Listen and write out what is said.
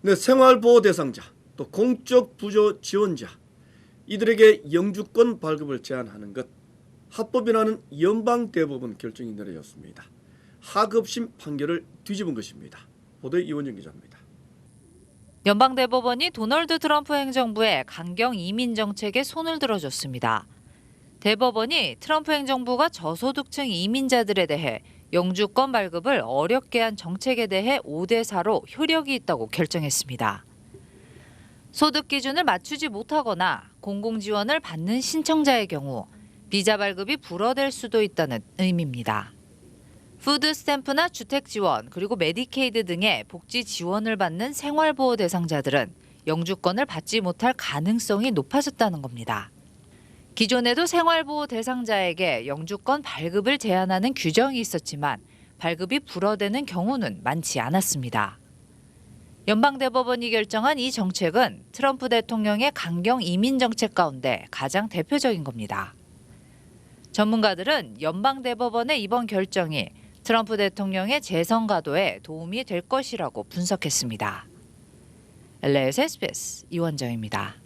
네, 생활보호 대상자, 또 공적 부조 지원자 이들에게 영주권 발급을 제한하는 것 합법이라는 연방 대법원 결정이 내려졌습니다. 하급심 판결을 뒤집은 것입니다. 보도의 이원정 기자입니다. 연방 대법원이 도널드 트럼프 행정부의 강경 이민 정책에 손을 들어줬습니다. 대법원이 트럼프 행정부가 저소득층 이민자들에 대해 영주권 발급을 어렵게 한 정책에 대해 5대 4로 효력이 있다고 결정했습니다. 소득 기준을 맞추지 못하거나 공공 지원을 받는 신청자의 경우 비자 발급이 불어될 수도 있다는 의미입니다. 푸드 스탬프나 주택 지원 그리고 메디케이드 등의 복지 지원을 받는 생활보호 대상자들은 영주권을 받지 못할 가능성이 높아졌다는 겁니다. 기존에도 생활보호 대상자에게 영주권 발급을 제한하는 규정이 있었지만 발급이 불어되는 경우는 많지 않았습니다. 연방대법원이 결정한 이 정책은 트럼프 대통령의 강경 이민 정책 가운데 가장 대표적인 겁니다. 전문가들은 연방대법원의 이번 결정이 트럼프 대통령의 재선 가도에 도움이 될 것이라고 분석했습니다. LA에서 SBS 이원정입니다.